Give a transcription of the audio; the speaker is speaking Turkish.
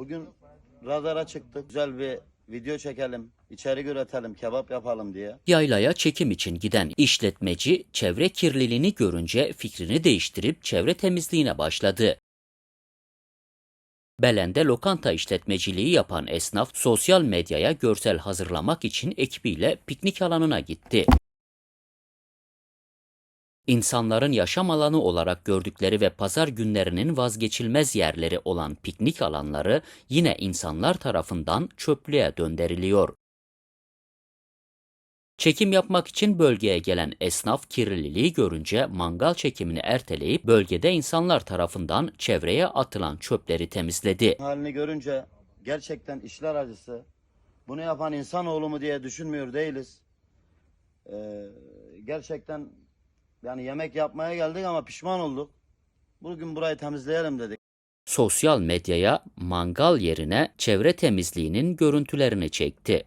Bugün radara çıktık. Güzel bir video çekelim, içerik üretelim, kebap yapalım diye. Yaylaya çekim için giden işletmeci çevre kirliliğini görünce fikrini değiştirip çevre temizliğine başladı. Belen'de lokanta işletmeciliği yapan esnaf sosyal medyaya görsel hazırlamak için ekibiyle piknik alanına gitti. İnsanların yaşam alanı olarak gördükleri ve pazar günlerinin vazgeçilmez yerleri olan piknik alanları yine insanlar tarafından çöplüğe döndürülüyor. Çekim yapmak için bölgeye gelen esnaf kirliliği görünce mangal çekimini erteleyip bölgede insanlar tarafından çevreye atılan çöpleri temizledi. Halini görünce gerçekten işler acısı. Bunu yapan insanoğlu mu diye düşünmüyor değiliz. Ee, gerçekten yani yemek yapmaya geldik ama pişman olduk. Bugün burayı temizleyelim dedik. Sosyal medyaya mangal yerine çevre temizliğinin görüntülerini çekti.